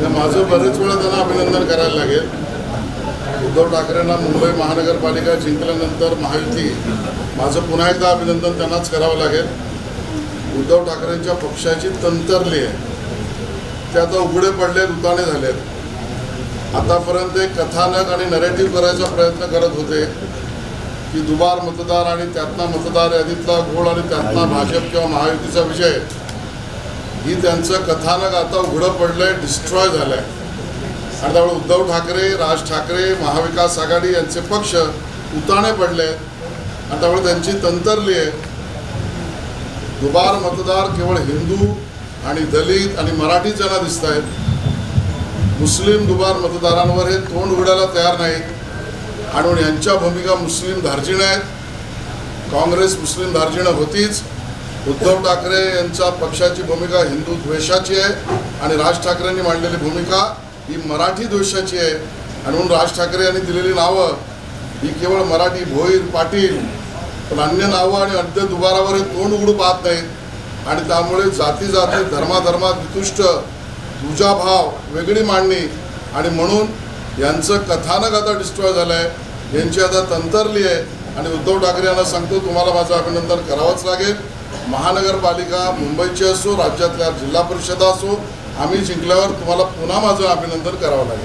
तर माझं बरेच वेळा त्यांना अभिनंदन करायला लागेल. उद्धव ठाकरेंना मुंबई महानगरपालिका जिंकल्यानंतर महायुती माझं पुन्हा एकदा अभिनंदन त्यांनाच करावं लागेल. उद्धव ठाकरेंच्या पक्षाची तंतरली आहे. ते आता उघडे पडले दुताने झालेत. आतापर्यंत एक कथानक आणि नरेटिव्ह करायचा प्रयत्न करत होते की दुबार मतदार आणि त्यातला मतदार यादीतला घोळ आणि त्यातला भाजप किंवा महायुतीचा विषय ही त्यांचं कथानक आता उघडं पडलंय डिस्ट्रॉय झालंय. आणि त्यामुळे उद्धव ठाकरे राज ठाकरे महाविकास आघाडी यांचे पक्ष उताणे पडले आहेत आणि त्यामुळे त्यांची तंतरली आहे दुबार मतदार केवळ हिंदू आणि दलित आणि मराठी ज्यांना दिसत आहेत मुस्लिम दुबार मतदारांवर हे तोंड उघडायला तयार नाहीत. आणि यांच्या भूमिका मुस्लिम धार्जिण आहेत. काँग्रेस मुस्लिम धार्जिणं होतीच. उद्धव ठाकरे यांच्या पक्षाची भूमिका हिंदू द्वेषाची आहे आणि राज ठाकरेंनी मांडलेली भूमिका ही मराठी द्वेषाची आहे. आणि म्हणून राज ठाकरे यांनी दिलेली नावं ही केवळ मराठी भोईर पाटील पण अन्य नावं आणि अद्य दुबारावर हे तोंड उघडू पाहत नाहीत. आणि त्यामुळे जाती जाती धर्माधर्मात वितुष्ट भाव वेगळी मांडणी. आणि म्हणून यांचं कथानक आता डिस्ट्रॉय झालं आहे यांची आता तंतरली आहे. आणि उद्धव ठाकरे यांना सांगतो तुम्हाला माझं अभिनंदन करावंच लागेल. महानगरपालिका मुंबईची असो राज्यातल्या जिल्हा परिषदा असो आम्ही जिंकल्यावर तुम्हाला पुन्हा माझं अभिनंदन करावं लागेल.